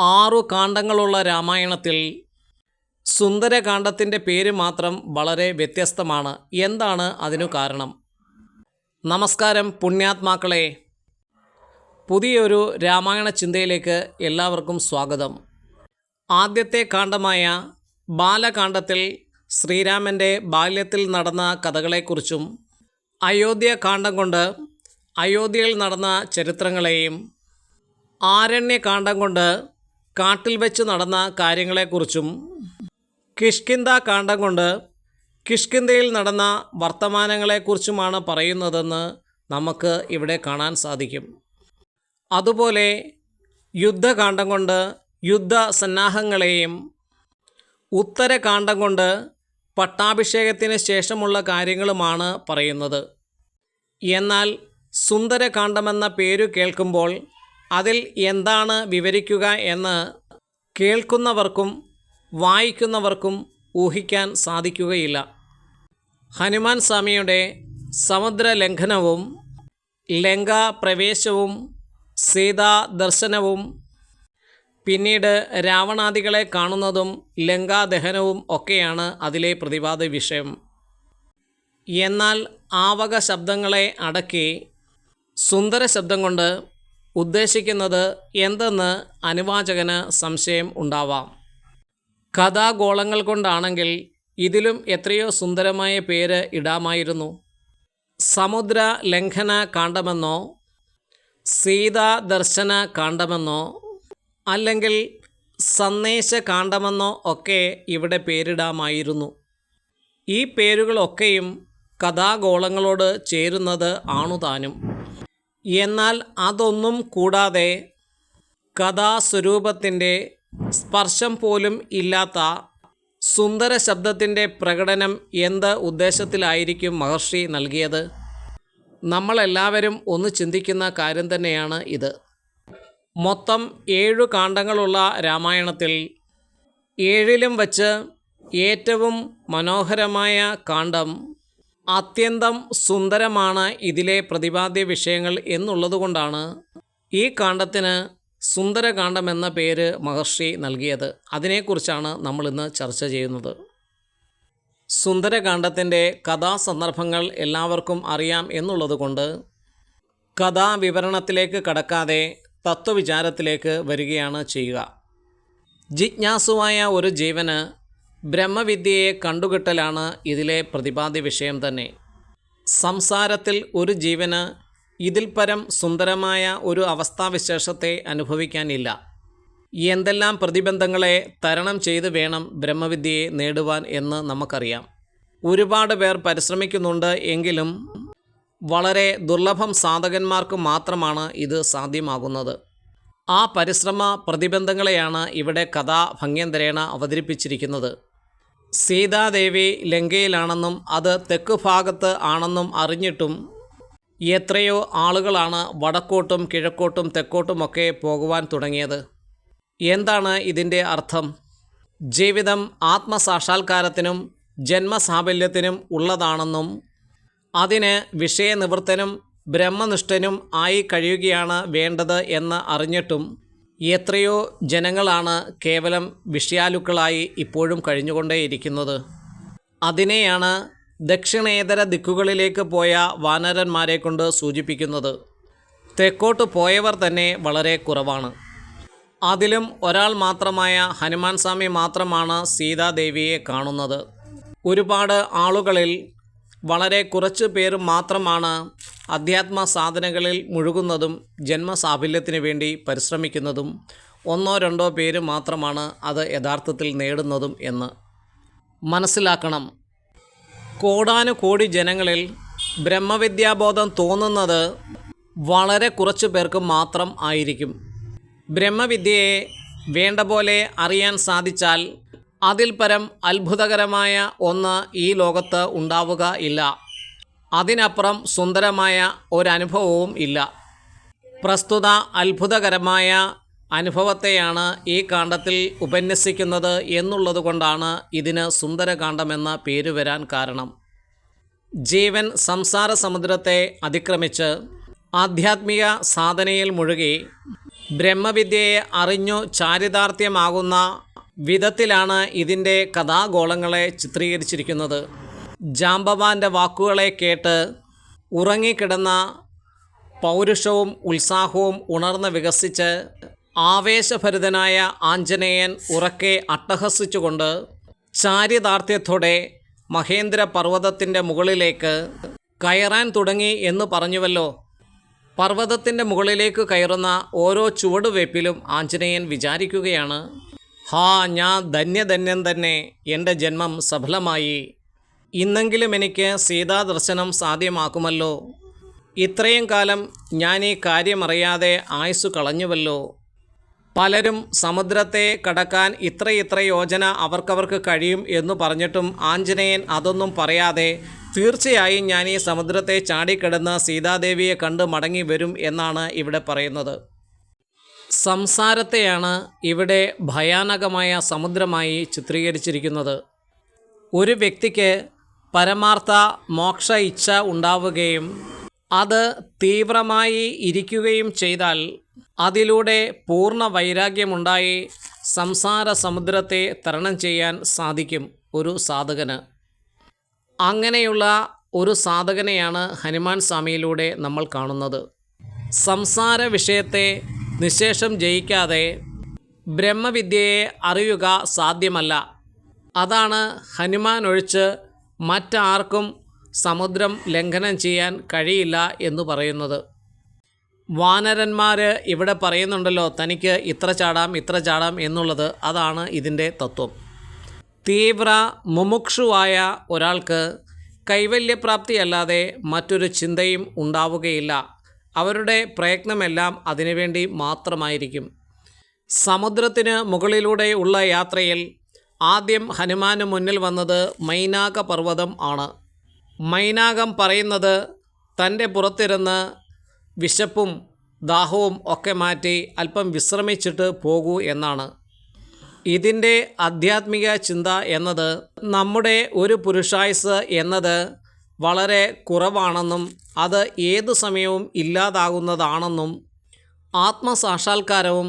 ആറു കാണ്ഡങ്ങളുള്ള രാമായണത്തിൽ സുന്ദരകാന്ഡത്തിന്റെ പേര് മാത്രം വളരെ വ്യത്യസ്തമാണ്. എന്താണ് അതിനു കാരണം? നമസ്കാരം പുണ്യാത്മാക്കളെ. പുതിയൊരു രാമായണ ചിന്തയിലേക്ക് എല്ലാവർക്കും സ്വാഗതം. ആദ്യത്തെ കാണ്ഡമായ ബാലകാന്ഡത്തിൽ ശ്രീരാമന്റെ ബാല്യത്തിൽ നടന്ന കഥകളെക്കുറിച്ചും അയോധ്യ കാണ്ഡം കൊണ്ട് അയോധ്യയിൽ നടന്ന ചരിത്രങ്ങളെയും ആരണ്യകാന്ഡം കൊണ്ട് കാട്ടിൽ വെച്ച് നടന്ന കാര്യങ്ങളെക്കുറിച്ചും കിഷ്കിന്ത കാണ്ടം കൊണ്ട് കിഷ്കിന്തയിൽ നടന്ന വർത്തമാനങ്ങളെക്കുറിച്ചുമാണ് പറയുന്നതെന്ന് നമുക്ക് ഇവിടെ കാണാൻ സാധിക്കും. അതുപോലെ യുദ്ധകാന്ഡം കൊണ്ട് യുദ്ധ സന്നാഹങ്ങളെയും ഉത്തരകാന്ഡം കൊണ്ട് പട്ടാഭിഷേകത്തിന് ശേഷമുള്ള കാര്യങ്ങളുമാണ് പറയുന്നത്. എന്നാൽ സുന്ദരകാന്ഡമെന്ന പേരു കേൾക്കുമ്പോൾ അതിൽ എന്താണ് വിവരിക്കുക എന്ന് കേൾക്കുന്നവർക്കും വായിക്കുന്നവർക്കും ഊഹിക്കാൻ സാധിക്കുകയില്ല. ഹനുമാൻ സ്വാമിയുടെ സമുദ്രലംഘനവും ലങ്ക ലങ്കാപ്രവേശവും സീതാ ദർശനവും പിന്നീട് രാവണാദികളെ കാണുന്നതും ലങ്കാദഹനവും ഒക്കെയാണ് അതിലെ പ്രതിപാദ്യ വിഷയം എന്നാൽ ആവക ശബ്ദങ്ങളെ അടക്കി സുന്ദര ശബ്ദം കൊണ്ട് ഉദ്ദേശിക്കുന്നത് എന്തെന്ന് അനുവാചകന് സംശയം ഉണ്ടാവാം. കഥാഗോളങ്ങൾ കൊണ്ടാണെങ്കിൽ ഇതിലും എത്രയോ സുന്ദരമായ പേര് ഇടാമായിരുന്നു. സമുദ്ര ലംഘന കാണ്ടമെന്നോ സീതാ ദർശന കാണ്ടമെന്നോ അല്ലെങ്കിൽ സന്ദേശ കാണ്ടമെന്നോ ഒക്കെ ഇവിടെ പേരിടാമായിരുന്നു. ഈ പേരുകളൊക്കെയും കഥാഗോളങ്ങളോട് ചേരുന്നത് ആണുതാനും. എന്നാൽ അതൊന്നും കൂടാതെ കഥാസ്വരൂപത്തിന്റെ സ്പർശം പോലും ഇല്ലാത്ത സുന്ദര ശബ്ദത്തിന്റെ പ്രകടനം എന്ത് ഉദ്ദേശത്തിലായിരിക്കും മഹർഷി നൽകിയത്? നമ്മളെല്ലാവരും ഒന്ന് ചിന്തിക്കുന്ന കാര്യം തന്നെയാണ് ഇത്. മൊത്തം ഏഴു കാണ്ഡങ്ങളുള്ള രാമായണത്തിൽ ഏഴിലും വച്ച് ഏറ്റവും മനോഹരമായ കാണ്ഡം അത്യന്തം സുന്ദരമാണ് ഇതിലെ പ്രതിപാദ്യ വിഷയങ്ങൾ എന്നുള്ളതുകൊണ്ടാണ് ഈ കാണ്ഡത്തിന് സുന്ദരകാന്ഡം എന്ന പേര് മഹർഷി നൽകിയത്. അതിനെക്കുറിച്ചാണ് നമ്മൾ ഇന്ന് ചർച്ച ചെയ്യുന്നത്. സുന്ദരകാന്ഡത്തിന്റെ കഥാസന്ദർഭങ്ങൾ എല്ലാവർക്കും അറിയാം എന്നുള്ളതുകൊണ്ട് കഥാവിവരണത്തിലേക്ക് കടക്കാതെ തത്വവിചാരത്തിലേക്ക് വരികയാണ് ചെയ്യുക. ജിജ്ഞാസുവായ ഒരു ജീവന് ബ്രഹ്മവിദ്യയെ കണ്ടുകിട്ടലാണ് ഇതിലെ പ്രതിപാദ്യ വിഷയം തന്നെ. സംസാരത്തിൽ ഒരു ജീവന് ഇതിൽ പരം സുന്ദരമായ ഒരു അവസ്ഥാവിശേഷത്തെ അനുഭവിക്കാനില്ല. എന്തെല്ലാം പ്രതിബന്ധങ്ങളെ തരണം ചെയ്ത് വേണം ബ്രഹ്മവിദ്യയെ നേടുവാൻ എന്ന് നമുക്കറിയാം. ഒരുപാട് പേർ പരിശ്രമിക്കുന്നുണ്ട് എങ്കിലും വളരെ ദുർലഭം സാധകന്മാർക്ക് മാത്രമാണ് ഇത് സാധ്യമാകുന്നത്. ആ പരിശ്രമ പ്രതിബന്ധങ്ങളെയാണ് ഇവിടെ കഥ ഭംഗ്യന്തരേണ അവതരിപ്പിച്ചിരിക്കുന്നത്. സീതാദേവി ലങ്കയിലാണെന്നും അത് തെക്ക് ഭാഗത്ത് ആണെന്നും അറിഞ്ഞിട്ടും എത്രയോ ആളുകളാണ് വടക്കോട്ടും കിഴക്കോട്ടും തെക്കോട്ടുമൊക്കെ പോകുവാൻ തുടങ്ങിയത്. എന്താണ് ഇതിന്റെ അർത്ഥം? ജീവിതം ആത്മസാക്ഷാത്കാരത്തിനും ജന്മസാഫല്യത്തിനും ഉള്ളതാണെന്നും അതിന് വിഷയനിവൃത്തനും ബ്രഹ്മനിഷ്ഠനും ആയി കഴിയുകയാണ് വേണ്ടത് എന്ന് അറിഞ്ഞിട്ടും എത്രയോ ജനങ്ങളാണ് കേവലം വിഷയാലുക്കളായി ഇപ്പോഴും കഴിഞ്ഞുകൊണ്ടേയിരിക്കുന്നത്. അതിനെയാണ് ദക്ഷിണേതര ദിക്കുകളിലേക്ക് പോയ വാനരന്മാരെ കൊണ്ട് സൂചിപ്പിക്കുന്നത്. തെക്കോട്ട് പോയവർ തന്നെ വളരെ കുറവാണ്. അതിലും ഒരാൾ മാത്രമായ ഹനുമാൻ സ്വാമി മാത്രമാണ് സീതാദേവിയെ കാണുന്നത്. ഒരുപാട് ആളുകളിൽ വളരെ കുറച്ച് പേർ മാത്രമാണ് അധ്യാത്മ സാധനകളിൽ മുഴുകുന്നതും ജന്മസാഫല്യത്തിന് വേണ്ടി പരിശ്രമിക്കുന്നതും ഒന്നോ രണ്ടോ പേര് മാത്രമാണ് അത് യഥാർത്ഥത്തിൽ നേടുന്നതും എന്ന്. മനസ്സിലാക്കണം. കോടാനുകോടി ജനങ്ങളിൽ ബ്രഹ്മവിദ്യാബോധം തോന്നുന്നത് വളരെ കുറച്ച് പേർക്ക് മാത്രം ആയിരിക്കും. ബ്രഹ്മവിദ്യയെ വേണ്ട പോലെ അറിയാൻ സാധിച്ചാൽ അതിൽ പരം അത്ഭുതകരമായ ഒന്ന് ഈ ലോകത്ത് ഉണ്ടാവുക ഇല്ല. അതിനപ്പുറം സുന്ദരമായ ഒരനുഭവവും ഇല്ല. പ്രസ്തുത അത്ഭുതകരമായ അനുഭവത്തെയാണ് ഈ കാണ്ഡത്തിൽ ഉപന്യസിക്കുന്നത് എന്നുള്ളതുകൊണ്ടാണ് ഇതിന് സുന്ദരകാന്ഡമെന്ന പേര് വരാൻ കാരണം. ജീവൻ സംസാര സമുദ്രത്തെ അതിക്രമിച്ച് ആധ്യാത്മിക സാധനയിൽ മുഴുകി ബ്രഹ്മവിദ്യയെ അറിഞ്ഞു ചാരിതാർത്ഥ്യമാകുന്ന വിധത്തിലാണ് ഇതിന്റെ കഥാഗോളങ്ങളെ ചിത്രീകരിച്ചിരിക്കുന്നത്. ജാംബവാന്റെ വാക്കുകളെ കേട്ട് ഉറങ്ങിക്കിടന്ന പൗരുഷവും ഉത്സാഹവും ഉണർന്ന് വികസിച്ച് ആവേശഭരിതനായ ആഞ്ജനേയൻ ഉറക്കെ അട്ടഹസിച്ചുകൊണ്ട് ചാരിതാർത്ഥ്യത്തോടെ മഹേന്ദ്ര പർവതത്തിന്റെ മുകളിലേക്ക് കയറാൻ തുടങ്ങി എന്ന് പറഞ്ഞുവല്ലോ. പർവതത്തിന്റെ മുകളിലേക്ക് കയറുന്ന ഓരോ ചുവടുവയ്പ്പിലും ആഞ്ജനേയൻ വിചാരിക്കുകയാണ്. ഹാ ഞാൻ ധന്യധന്യം തന്നെ എന്റെ ജന്മം സഫലമായി. ഇന്നെങ്കിലും എനിക്ക് സീതാദർശനം സാധ്യമാക്കുമല്ലോ. ഇത്രയും കാലം ഞാൻ ഈ കാര്യമറിയാതെ ആയുസ് കളഞ്ഞുവല്ലോ. പലരും സമുദ്രത്തെ കടക്കാൻ ഇത്ര ഇത്ര യോജന അവർക്കവർക്ക് കഴിയും എന്ന് പറഞ്ഞിട്ടും ആഞ്ജനേയൻ അതൊന്നും പറയാതെ തീർച്ചയായും ഞാൻ ഈ സമുദ്രത്തെ ചാടിക്കിടന്ന് സീതാദേവിയെ കണ്ട് മടങ്ങി വരും എന്നാണ് ഇവിടെ പറയുന്നത്. സംസാരത്തെയാണ് ഇവിടെ ഭയാനകമായ സമുദ്രമായി ചിത്രീകരിച്ചിരിക്കുന്നത്. ഒരു വ്യക്തിക്ക് പരമാർത്ഥ മോക്ഷ ഇച്ഛ ഉണ്ടാവുകയും അത് തീവ്രമായി ഇരിക്കുകയും ചെയ്താൽ അതിലൂടെ പൂർണ വൈരാഗ്യമുണ്ടായി സംസാര സമുദ്രത്തെ തരണം ചെയ്യാൻ സാധിക്കും ഒരു സാധകന്. അങ്ങനെയുള്ള ഒരു സാധകനെയാണ് ഹനുമാൻ സ്വാമിയിലൂടെ നമ്മൾ കാണുന്നത്. സംസാര വിഷയത്തെ നിശേഷം ജയിക്കാതെ ബ്രഹ്മവിദ്യയെ അറിയുക സാധ്യമല്ല. അതാണ് ഹനുമാൻ ഒഴിച്ച് മറ്റാർക്കും സമുദ്രം ലംഘനം ചെയ്യാൻ കഴിയില്ല എന്ന് പറയുന്നത്. വാനരന്മാർ ഇവിടെ പറയുന്നുണ്ടല്ലോ തനിക്ക് ഇത്ര ചാടാം ഇത്ര ചാടാം എന്നുള്ളത്. അതാണ് ഇതിന്റെ തത്വം. തീവ്ര മുമുക്ഷുവായ ഒരാൾക്ക് കൈവല്യപ്രാപ്തിയല്ലാതെ മറ്റൊരു ചിന്തയും ഉണ്ടാവുകയില്ല. അവരുടെ പ്രയത്നമെല്ലാം അതിനുവേണ്ടി മാത്രമായിരിക്കും. സമുദ്രത്തിന് മുകളിലൂടെ ഉള്ള യാത്രയിൽ ആദ്യം ഹനുമാന് മുന്നിൽ വന്നത് മൈനാക പർവതം ആണ്. മൈനാകം പറയുന്നത് തന്റെ പുറത്തിരുന്ന് വിശപ്പും ദാഹവും ഒക്കെ മാറ്റി അല്പം വിശ്രമിച്ചിട്ട് പോകൂ എന്നാണ്. ഇതിന്റെ ആധ്യാത്മിക ചിന്ത എന്നത് നമ്മുടെ ഒരു പുരുഷായുസ് എന്നത് വളരെ കുറവാണെന്നും അത് ഏത് സമയവും ഇല്ലാതാകുന്നതാണെന്നും ആത്മസാക്ഷാത്കാരവും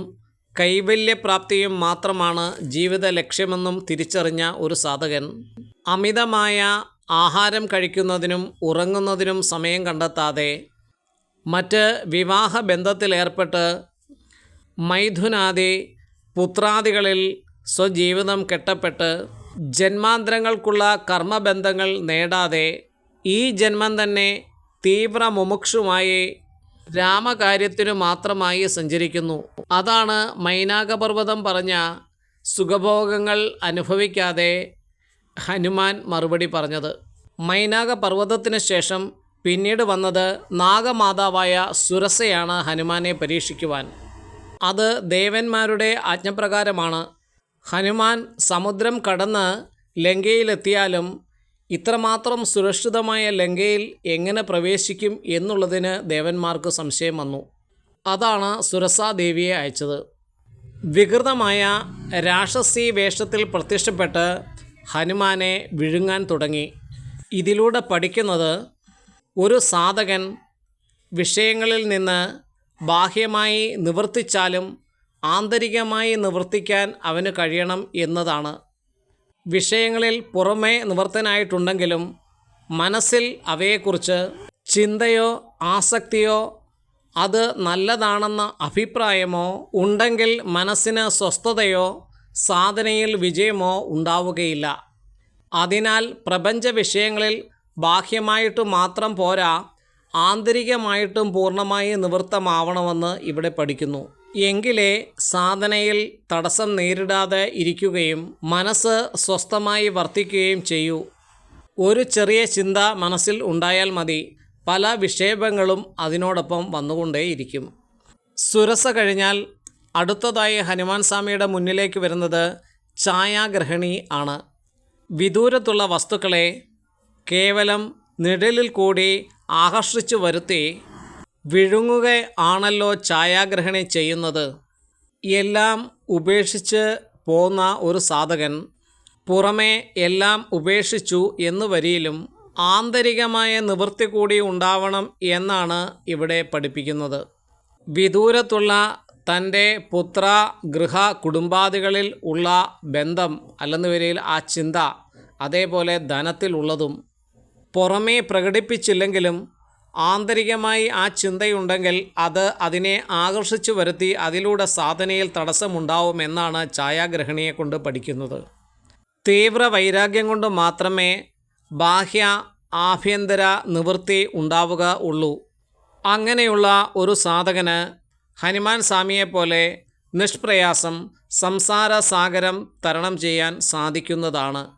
കൈവല്യപ്രാപ്തിയും മാത്രമാണ് ജീവിത ലക്ഷ്യമെന്നും തിരിച്ചറിഞ്ഞ ഒരു സാധകൻ. അമിതമായ ആഹാരം കഴിക്കുന്നതിനും ഉറങ്ങുന്നതിനും സമയം കണ്ടെത്താതെ മറ്റ് വിവാഹ ബന്ധത്തിലേർപ്പെട്ട് മൈഥുനാദി പുത്രാദികളിൽ സ്വജീവിതം കെട്ടപ്പെട്ട് ജന്മാന്തരങ്ങൾക്കുള്ള കർമ്മബന്ധങ്ങൾ നേടാതെ ഈ ജന്മം തന്നെ തീവ്ര മുമുക്ഷുമായി രാമകാര്യത്തിനു മാത്രമായി സഞ്ചരിക്കുന്നു. അതാണ് മൈനാകപർവതം പറഞ്ഞ സുഖഭോഗങ്ങൾ അനുഭവിക്കാതെ ഹനുമാൻ മറുപടി പറഞ്ഞത്. മൈനാക പർവതത്തിന് ശേഷം പിന്നീട് വന്നത് നാഗമാതാവായ സുരസയാണ് ഹനുമാനെ പരീക്ഷിക്കുവാൻ. അത് ദേവന്മാരുടെ ആജ്ഞപ്രകാരമാണ്. ഹനുമാൻ സമുദ്രം കടന്ന് ലങ്കയിലെത്തിയാലും ഇത്രമാത്രം സുരക്ഷിതമായ ലങ്കയിൽ എങ്ങനെ പ്രവേശിക്കും എന്നുള്ളതിന് ദേവന്മാർക്ക് സംശയം വന്നു. അതാണ് സുരസാദേവിയെ അയച്ചത്. വികൃതമായ രാക്ഷസി വേഷത്തിൽ പ്രത്യക്ഷപ്പെട്ട് ഹനുമാനെ വിഴുങ്ങാൻ തുടങ്ങി. ഇതിലൂടെ പഠിക്കുന്നത് ഒരു സാധകൻ വിഷയങ്ങളിൽ നിന്ന് ബാഹ്യമായി നിവർത്തിച്ചാലും ആന്തരികമായി നിവർത്തിക്കാൻ അവന് കഴിയണം എന്നതാണ്. വിഷയങ്ങളിൽ പുറമേ നിവർത്തനായിട്ടുണ്ടെങ്കിലും മനസ്സിൽ അവയെക്കുറിച്ച് ചിന്തയോ ആസക്തിയോ അത് നല്ലതാണെന്ന അഭിപ്രായമോ ഉണ്ടെങ്കിൽ മനസ്സിന് സ്വസ്ഥതയോ സാധനയിൽ വിജയമോ ഉണ്ടാവുകയില്ല. അതിനാൽ പ്രപഞ്ച വിഷയങ്ങളിൽ ബാഹ്യമായിട്ട് മാത്രം പോരാ ആന്തരികമായിട്ടും പൂർണമായി നിവൃത്തമാവണമെന്ന് ഇവിടെ പഠിക്കുന്നു. എങ്കിലേ സാധനയിൽ തടസ്സം നേരിടാതെ ഇരിക്കുകയും മനസ്സ് സ്വസ്ഥമായി വർത്തിക്കുകയും ചെയ്യൂ. ഒരു ചെറിയ ചിന്ത മനസ്സിൽ ഉണ്ടായാൽ മതി. പല വിക്ഷേപങ്ങളും അതിനോടൊപ്പം വന്നുകൊണ്ടേയിരിക്കും. സുരസ കഴിഞ്ഞാൽ അടുത്തതായി ഹനുമാൻ സ്വാമിയുടെ മുന്നിലേക്ക് വരുന്നത് ഛായാഗ്രഹണി ആണ്. വിദൂരത്തുള്ള വസ്തുക്കളെ കേവലം നിഴലിൽ കൂടി ആകർഷിച്ചു വരുത്തി വിഴുങ്ങുക ആണല്ലോ ഛായാഗ്രഹണി ചെയ്യുന്നത്. എല്ലാം ഉപേക്ഷിച്ച് പോന്ന ഒരു സാധകൻ പുറമേ എല്ലാം ഉപേക്ഷിച്ചു എന്ന് വരിയിലും ആന്തരികമായ നിവൃത്തി കൂടി ഉണ്ടാവണം എന്നാണ് ഇവിടെ പഠിപ്പിക്കുന്നത്. വിദൂരത്തുള്ള തന്റെ പുത്ര ഗൃഹ കുടുംബാദികളിൽ ഉള്ള ബന്ധം അല്ലെന്ന് വരിയിൽ ആ ചിന്ത അതേപോലെ ധനത്തിലുള്ളതും പുറമേ പ്രകടിപ്പിച്ചില്ലെങ്കിലും ആന്തരികമായി ആ ചിന്തയുണ്ടെങ്കിൽ അത് അതിനെ ആകർഷിച്ചു വരുത്തി അതിലൂടെ സാധനയിൽ തടസ്സമുണ്ടാവുമെന്നാണ് ഛായാഗ്രഹണിയെ കൊണ്ട് പഠിക്കുന്നത്. തീവ്ര വൈരാഗ്യം കൊണ്ട് മാത്രമേ ബാഹ്യ ആഭ്യന്തര നിവൃത്തി ഉണ്ടാവുക ഉള്ളൂ. അങ്ങനെയുള്ള ഒരു സാധകന് ഹനുമാൻ സ്വാമിയെപ്പോലെ നിഷ്പ്രയാസം സംസാര സാഗരം തരണം ചെയ്യാൻ സാധിക്കുന്നതാണ്.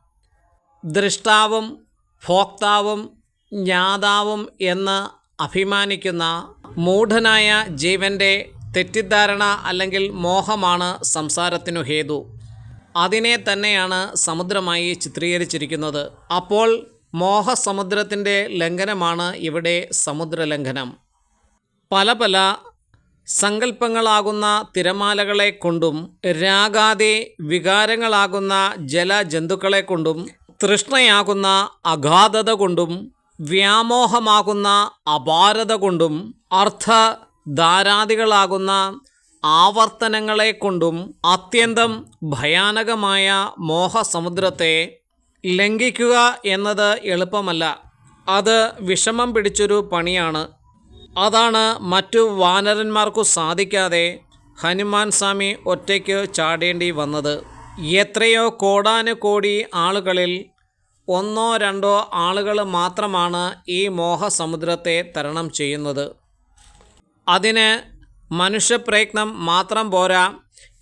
ദൃഷ്ടാവും ഭോക്താവും ജ്ഞാതാവും എന്ന് അഭിമാനിക്കുന്ന മൂഢനായ ജീവന്റെ തെറ്റിദ്ധാരണ അല്ലെങ്കിൽ മോഹമാണ് സംസാരത്തിനു ഹേതു. അതിനെ തന്നെയാണ് സമുദ്രമായി ചിത്രീകരിച്ചിരിക്കുന്നത്. അപ്പോൾ മോഹസമുദ്രത്തിന്റെ ലംഘനമാണ് ഇവിടെ സമുദ്രലംഘനം. പല പല സങ്കല്പങ്ങളാകുന്ന തിരമാലകളെ കൊണ്ടും രാഗാതെ വികാരങ്ങളാകുന്ന ജലജന്തുക്കളെ കൊണ്ടും തൃഷ്ണയാകുന്ന അഗാധത കൊണ്ടും വ്യാമോഹമാകുന്ന അപാരത കൊണ്ടും അർത്ഥ ധാരാദികളാകുന്ന ആവർത്തനങ്ങളെ കൊണ്ടും അത്യന്തം ഭയാനകമായ മോഹസമുദ്രത്തെ ലംഘിക്കുക എന്നത് എളുപ്പമല്ല. അത് വിഷമം പിടിച്ചൊരു പണിയാണ്. അതാണ് മറ്റു വാനരന്മാർക്കു സാധിക്കാതെ ഹനുമാൻ സ്വാമി ഒറ്റയ്ക്ക് ചാടേണ്ടി വന്നത്. എത്രയോ കോടാനുകോടി ആളുകളിൽ ഒന്നോ രണ്ടോ ആളുകൾ മാത്രമാണ് ഈ മോഹസമുദ്രത്തെ തരണം ചെയ്യുന്നത്. അതിന് മനുഷ്യപ്രയത്നം മാത്രം പോരാ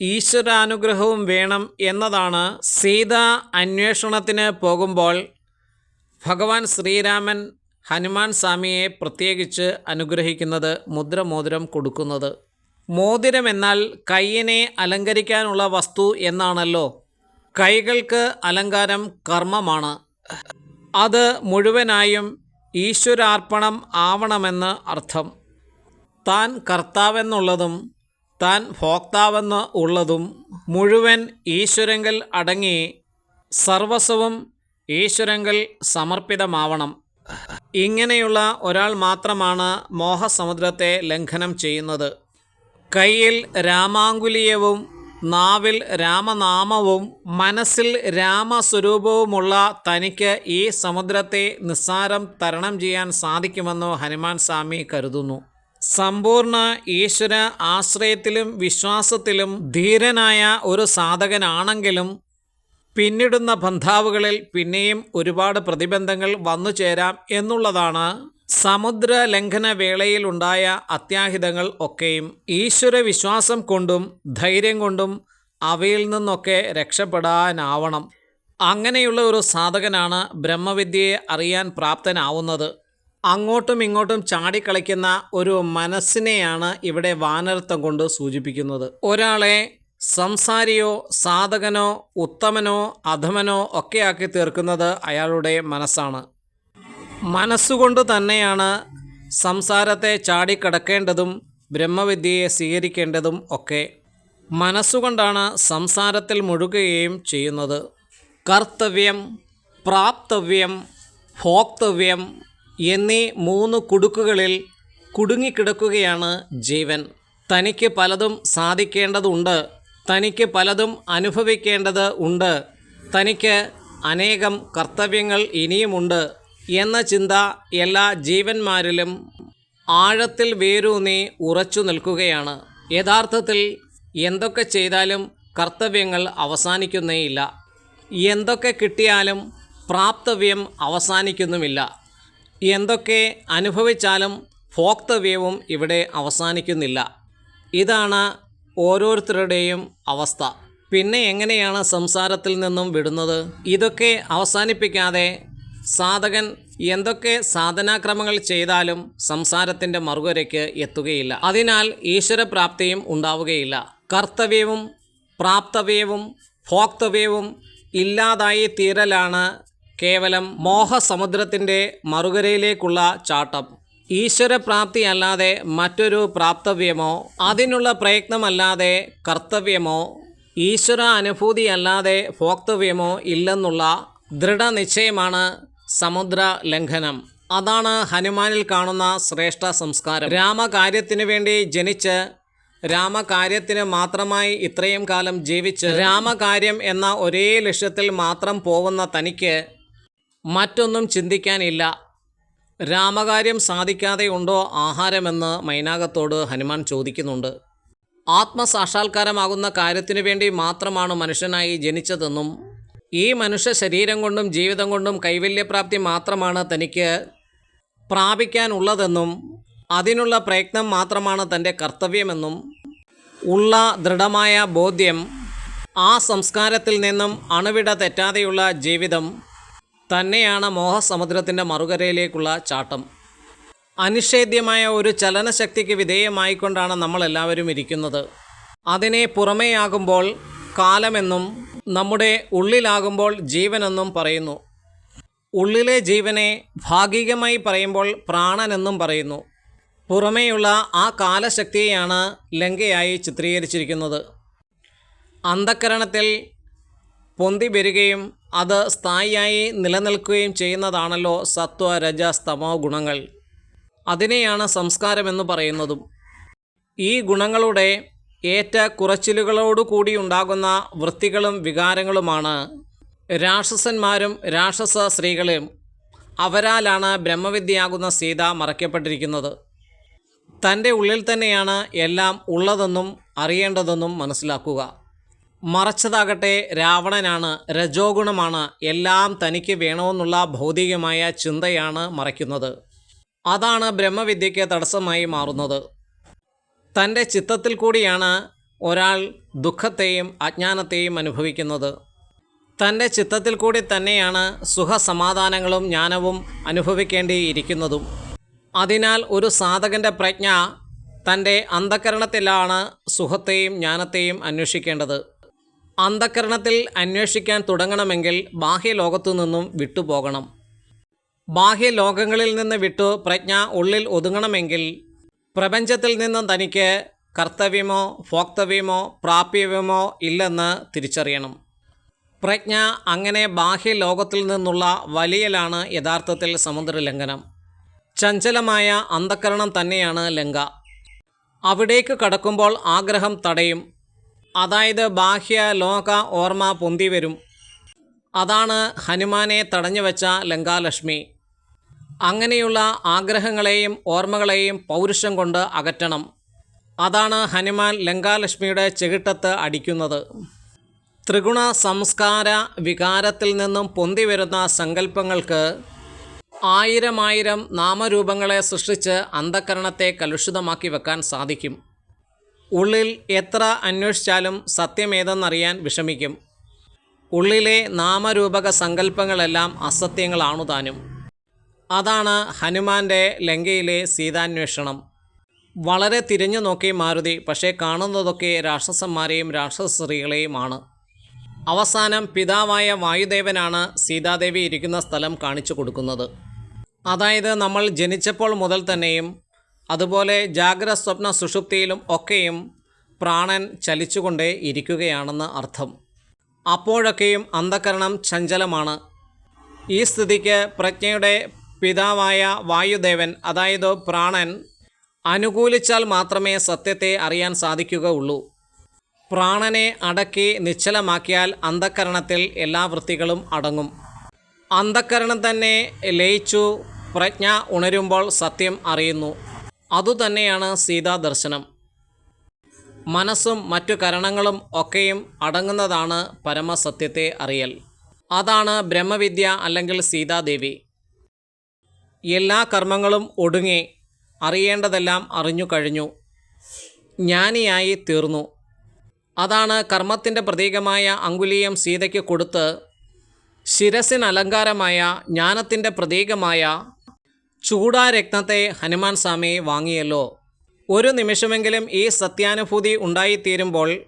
ഈശ്വരാനുഗ്രഹവും വേണം എന്നതാണ് സീത അന്വേഷണത്തിന് പോകുമ്പോൾ ഭഗവാൻ ശ്രീരാമൻ ഹനുമാൻ സ്വാമിയെ പ്രത്യേകിച്ച് അനുഗ്രഹിക്കുന്നത് മുദ്രമോതിരം കൊടുക്കുന്നത്. മോതിരം എന്നാൽ കയ്യിനെ അലങ്കരിക്കാനുള്ള വസ്തു എന്നാണല്ലോ. കൈകൾക്ക് അലങ്കാരം കർമ്മമാണ്. അത് മുഴുവനായും ഈശ്വരാർപ്പണം ആവണമെന്ന് അർത്ഥം. താൻ കർത്താവെന്നുള്ളതും താൻ ഭോക്താവെന്ന് ഉള്ളതും മുഴുവൻ ഈശ്വരങ്കൽ അടങ്ങി സർവസ്വവും ഈശ്വരങ്കൽ സമർപ്പിതമാവണം. ഇങ്ങനെയുള്ള ഒരാൾ മാത്രമാണ് മോഹസമുദ്രത്തെ ലംഘനം ചെയ്യുന്നത്. കയ്യിൽ രാമാങ്കുലീയവും നാവിൽ രാമനാമവും മനസ്സിൽ രാമസ്വരൂപവുമുള്ള തനിക്ക് ഈ സമുദ്രത്തെ നിസ്സാരം തരണം ചെയ്യാൻ സാധിക്കുമെന്ന് ഹനുമാൻ സ്വാമി കരുതുന്നു. സമ്പൂർണ ഈശ്വര ആശ്രയത്തിലും വിശ്വാസത്തിലും ധീരനായ ഒരു സാധകനാണെങ്കിലും പിന്നിടുന്ന ബന്ധാവുകളിൽ പിന്നെയും ഒരുപാട് പ്രതിബന്ധങ്ങൾ വന്നു ചേരാം എന്നുള്ളതാണ് സമുദ്ര ലംഘന വേളയിലുണ്ടായ അത്യാഹിതങ്ങൾ ഒക്കെയും ഈശ്വര വിശ്വാസം കൊണ്ടും ധൈര്യം കൊണ്ടും അവയിൽ നിന്നൊക്കെ രക്ഷപ്പെടാനാവണം. അങ്ങനെയുള്ള ഒരു സാധകനാണ് ബ്രഹ്മവിദ്യയെ അറിയാൻ പ്രാപ്തനാവുന്നത്. അങ്ങോട്ടും ഇങ്ങോട്ടും ചാടിക്കളിക്കുന്ന ഒരു മനസ്സിനെയാണ് ഇവിടെ വാനരത്വം കൊണ്ട് സൂചിപ്പിക്കുന്നത്. ഒരാളെ സംസാരിയോ സാധകനോ ഉത്തമനോ അധമനോ ഒക്കെയാക്കി തീർക്കുന്നത് അയാളുടെ മനസ്സാണ്. മനസ്സുകൊണ്ട് തന്നെയാണ് സംസാരത്തെ ചാടിക്കടക്കേണ്ടതും ബ്രഹ്മവിദ്യയെ സ്വീകരിക്കേണ്ടതും ഒക്കെ മനസ്സുകൊണ്ടാണ് സംസാരത്തിൽ മുഴുകുകയും ചെയ്യുന്നത്. കർത്തവ്യം പ്രാപ്തവ്യം ഭോക്തവ്യം എന്നീ മൂന്ന് കുടുക്കുകളിൽ കുടുങ്ങിക്കിടക്കുകയാണ് ജീവൻ. തനിക്ക് പലതും സാധിക്കേണ്ടതുണ്ട് തനിക്ക് പലതും അനുഭവിക്കേണ്ടത് ഉണ്ട് തനിക്ക് അനേകം കർത്തവ്യങ്ങൾ ഇനിയുമുണ്ട്. എന്ന ചിന്ത എല്ലാ ജീവന്മാരിലും ആഴത്തിൽ വേരൂന്നി ഉറച്ചു നിൽക്കുകയാണ്. യഥാർത്ഥത്തിൽ എന്തൊക്കെ ചെയ്താലും കർത്തവ്യങ്ങൾ അവസാനിക്കുന്നേയില്ല. എന്തൊക്കെ കിട്ടിയാലും പ്രാപ്തവ്യം അവസാനിക്കുന്നുമില്ല. എന്തൊക്കെ അനുഭവിച്ചാലും ഭോക്തവ്യവും ഇവിടെ അവസാനിക്കുന്നില്ല. ഇതാണ് ഓരോരുത്തരുടെയും അവസ്ഥ. പിന്നെ എങ്ങനെയാണ് സംസാരത്തിൽ നിന്നും വിടുന്നത്? ഇതൊക്കെ അവസാനിപ്പിക്കാതെ സാധകൻ എന്തൊക്കെ സാധനാക്രമങ്ങൾ ചെയ്താലും സംസാരത്തിന്റെ മറുകരയ്ക്ക് എത്തുകയില്ല. അതിനാൽ ഈശ്വരപ്രാപ്തിയും ഉണ്ടാവുകയില്ല. കർത്തവ്യവും പ്രാപ്തവ്യവും ഭോക്തവ്യവും ഇല്ലാതായി തീരലാണ് കേവലം മോഹസമുദ്രത്തിന്റെ മറുകരയിലേക്കുള്ള ചാട്ടം. ഈശ്വരപ്രാപ്തി അല്ലാതെ മറ്റൊരു പ്രാപ്തവ്യമോ അതിനുള്ള പ്രയത്നമല്ലാതെ കർത്തവ്യമോ ഈശ്വര അനുഭൂതി അല്ലാതെ ഭോക്തവ്യമോ ഇല്ലെന്നുള്ള ദൃഢനിശ്ചയമാണ് സമുദ്ര ലംഘനം അതാണ് ഹനുമാനിൽ കാണുന്ന ശ്രേഷ്ഠ സംസ്കാരം. രാമകാര്യത്തിനു വേണ്ടി ജനിച്ച് രാമകാര്യത്തിന് മാത്രമായി ഇത്രയും കാലം ജീവിച്ച് രാമകാര്യം എന്ന ഒരേ ലക്ഷ്യത്തിൽ മാത്രം പോകുന്ന തനിക്ക് മറ്റൊന്നും ചിന്തിക്കാനില്ല. രാമകാര്യം സാധിക്കാതെ ഉണ്ടോ ആഹാരമെന്ന് മൈനാകത്തോട് ഹനുമാൻ ചോദിക്കുന്നുണ്ട്. ആത്മസാക്ഷാത്കാരമാകുന്ന കാര്യത്തിനു വേണ്ടി മാത്രമാണ് മനുഷ്യനായി ജനിച്ചതെന്നും ഈ മനുഷ്യ ശരീരം കൊണ്ടും ജീവിതം കൊണ്ടും കൈവല്യപ്രാപ്തി മാത്രമാണ് തനിക്ക് പ്രാപിക്കാനുള്ളതെന്നും അതിനുള്ള പ്രയത്നം മാത്രമാണ് തന്റെ കർത്തവ്യമെന്നും ഉള്ള ദൃഢമായ ബോധ്യം ആ സംസ്കാരത്തിൽ നിന്നും അണുവിട തെറ്റാതെയുള്ള ജീവിതം തന്നെയാണ് മോഹസമുദ്രത്തിന്റെ മറുകരയിലേക്കുള്ള ചാട്ടം. അനിഷേധ്യമായ ഒരു ചലനശക്തിക്ക് വിധേയമായിക്കൊണ്ടാണ് നമ്മളെല്ലാവരും ഇരിക്കുന്നത്. അതിനെ പുറമേയാകുമ്പോൾ കാലമെന്നും നമ്മുടെ ഉള്ളിലാകുമ്പോൾ ജീവനെന്നും പറയുന്നു. ഉള്ളിലെ ജീവനെ ഭാഗികമായി പറയുമ്പോൾ പ്രാണനെന്നും പറയുന്നു. പുറമേയുള്ള ആ കാലശക്തിയെയാണ് ലങ്കയായി ചിത്രീകരിച്ചിരിക്കുന്നത്. അന്ധക്കരണത്തിൽ പൊന്തി വരികയും അത് സ്ഥായിയായി നിലനിൽക്കുകയും ചെയ്യുന്നതാണല്ലോ സത്വ രജ സ്തമോ ഗുണങ്ങൾ. അതിനെയാണ് സംസ്കാരമെന്ന് പറയുന്നതും. ഈ ഗുണങ്ങളുടെ ഏറ്റ കുറച്ചിലുകളോടുകൂടി ഉണ്ടാകുന്ന വൃത്തികളും വികാരങ്ങളുമാണ്. രാക്ഷസന്മാരും രാക്ഷസ സ്ത്രീകളും അവരാലാണ് ബ്രഹ്മവിദ്യയാകുന്ന സീത മറയ്ക്കപ്പെട്ടിരിക്കുന്നത്. തന്റെ ഉള്ളിൽ തന്നെയാണ് എല്ലാം ഉള്ളതെന്നും അറിയേണ്ടതെന്നും മനസ്സിലാക്കുക. മറച്ചതാകട്ടെ രാവണനാണ് രജോഗുണമാണ് എല്ലാം തനിക്ക് വേണമെന്നുള്ള ഭൗതികമായ ചിന്തയാണ് മറയ്ക്കുന്നത്. അതാണ് ബ്രഹ്മവിദ്യയ്ക്ക് തടസ്സമായി മാറുന്നത്. തന്റെ ചിത്തത്തിൽ കൂടിയാണ് ഒരാൾ ദുഃഖത്തെയും അജ്ഞാനത്തെയും അനുഭവിക്കുന്നത്. തന്റെ ചിത്തത്തിൽ കൂടി തന്നെയാണ് സുഖസമാധാനങ്ങളും ജ്ഞാനവും അനുഭവിക്കേണ്ടിയിരിക്കുന്നതും. അതിനാൽ ഒരു സാധകന്റെ പ്രജ്ഞ തന്റെ അന്ധകരണത്തിലാണ് സുഖത്തെയും ജ്ഞാനത്തെയും അന്വേഷിക്കേണ്ടത്. അന്ധകരണത്തിൽ അന്വേഷിക്കാൻ തുടങ്ങണമെങ്കിൽ ബാഹ്യലോകത്തു നിന്നും വിട്ടുപോകണം. ബാഹ്യലോകങ്ങളിൽ നിന്ന് വിട്ടു പ്രജ്ഞ ഉള്ളിൽ ഒതുങ്ങണമെങ്കിൽ പ്രപഞ്ചത്തിൽ നിന്നും തനിക്ക് കർത്തവ്യമോ ഭോക്തവ്യമോ പ്രാപ്യവ്യമോ ഇല്ലെന്ന് തിരിച്ചറിയണം. പ്രജ്ഞ അങ്ങനെ ബാഹ്യ ലോകത്തിൽ നിന്നുള്ള വലിയലാണ് യഥാർത്ഥത്തിൽ സമുദ്രലംഘനം. ചഞ്ചലമായ അന്ധക്കരണം തന്നെയാണ് ലങ്ക. അവിടേക്ക് കടക്കുമ്പോൾ ആഗ്രഹം തടയും. അതായത് ബാഹ്യ ലോക ഓർമ്മ പൊന്തി വരും. അതാണ് ഹനുമാനെ തടഞ്ഞു വെച്ച ലങ്കാലക്ഷ്മി. അങ്ങനെയുള്ള ആഗ്രഹങ്ങളെയും ഓർമ്മകളെയും പൗരുഷം കൊണ്ട് അകറ്റണം. അതാണ് ഹനുമാൻ ലങ്കാലക്ഷ്മിയുടെ ചെകിട്ടത്ത് അടിക്കുന്നത്. ത്രിഗുണ സംസ്കാര വികാരത്തിൽ നിന്നും പൊന്തി വരുന്ന സങ്കല്പങ്ങൾക്ക് ആയിരം നാമരൂപങ്ങളെ സൃഷ്ടിച്ച് അന്ധകരണത്തെ കലുഷിതമാക്കി വെക്കാൻ സാധിക്കും. ഉള്ളിൽ എത്ര അന്വേഷിച്ചാലും സത്യമേതെന്നറിയാൻ വിഷമിക്കും. ഉള്ളിലെ നാമരൂപക സങ്കല്പങ്ങളെല്ലാം അസത്യങ്ങളാണു താനും. അതാണ് ഹനുമാന്റെ ലങ്കയിലെ സീതാന്വേഷണം. വളരെ തിരിഞ്ഞു നോക്കി മാരുതി പക്ഷേ കാണുന്നതൊക്കെ രാക്ഷസന്മാരെയും രാക്ഷസ സ്ത്രീകളെയുമാണ് അവസാനം പിതാവായ വായുദേവനാണ് സീതാദേവി ഇരിക്കുന്ന സ്ഥലം കാണിച്ചു കൊടുക്കുന്നത്. അതായത് നമ്മൾ ജനിച്ചപ്പോൾ മുതൽ തന്നെയും അതുപോലെ ജാഗ്രത സ്വപ്ന സുഷുപ്തിയിലും ഒക്കെയും പ്രാണൻ ചലിച്ചുകൊണ്ടേ ഇരിക്കുകയാണെന്ന് അർത്ഥം. അപ്പോഴൊക്കെയും അന്ധകരണം ചഞ്ചലമാണ്. ഈ സ്ഥിതിക്ക് പ്രജ്ഞയുടെ പിതാവായ വായുദേവൻ അതായത് പ്രാണൻ അനുകൂലിച്ചാൽ മാത്രമേ സത്യത്തെ അറിയാൻ സാധിക്കുകയുള്ളൂ. പ്രാണനെ അടക്കി നിശ്ചലമാക്കിയാൽ അന്ധക്കരണത്തിൽ എല്ലാ വൃത്തികളും അടങ്ങും. അന്ധക്കരണം തന്നെ ലയിച്ചു പ്രജ്ഞ ഉണരുമ്പോൾ സത്യം അറിയുന്നു. അതുതന്നെയാണ് സീതാദർശനം. മനസ്സും മറ്റു കരണങ്ങളും ഒക്കെയും അടങ്ങുന്നതാണ് പരമസത്യത്തെ അറിയൽ. അതാണ് ബ്രഹ്മവിദ്യ അല്ലെങ്കിൽ സീതാദേവി. എല്ലാ കർമ്മങ്ങളും ഒടുങ്ങി അറിയേണ്ടതെല്ലാം അറിഞ്ഞു കഴിഞ്ഞു. ജ്ഞാനിയായി തീർന്നു. അതാണ് കർമ്മത്തിന്റെ പ്രതീകമായ അങ്കുലീയം സീതയ്ക്ക് കൊടുത്ത് ശിരസിന് അലങ്കാരമായ ജ്ഞാനത്തിന്റെ പ്രതീകമായ ചൂടാരത്നത്തെ ഹനുമാൻ സ്വാമി വാങ്ങിയല്ലോ. ഒരു നിമിഷമെങ്കിലും ഈ സത്യാനുഭൂതി ഉണ്ടായിത്തീരുമ്പോൾ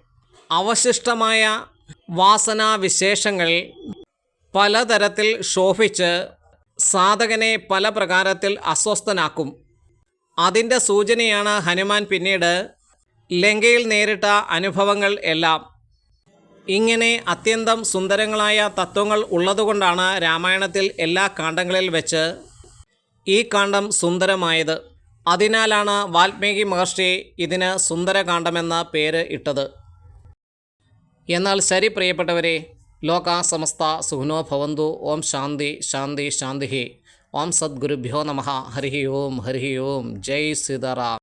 അവശിഷ്ടമായ വാസനാവിശേഷങ്ങൾ പലതരത്തിൽ ശോഭിച്ച് സാധകനെ പല പ്രകാരത്തിൽ അസ്വസ്ഥനാക്കും. അതിന്റെ സൂചനയാണ് ഹനുമാൻ പിന്നീട് ലങ്കയിൽ നേരിട്ട അനുഭവങ്ങൾ എല്ലാം. ഇങ്ങനെ അത്യന്തം സുന്ദരങ്ങളായ തത്വങ്ങൾ ഉള്ളതുകൊണ്ടാണ് രാമായണത്തിൽ എല്ലാ കാണ്ഡങ്ങളിൽ വെച്ച് ഈ കാണ്ഡം സുന്ദരമായത്. അതിനാലാണ് വാൽമീകി മഹർഷി ഇതിന് സുന്ദരകാന്ഡമെന്ന പേര് ഇട്ടത്. എന്നാൽ ശരി പ്രിയപ്പെട്ടവരെ लोका समस्ता सुखनो भवंतु ओम शांति शांति शांति। ओम सद्गुभ्यो नम। हरि ओम हरि ओम जय सीताराम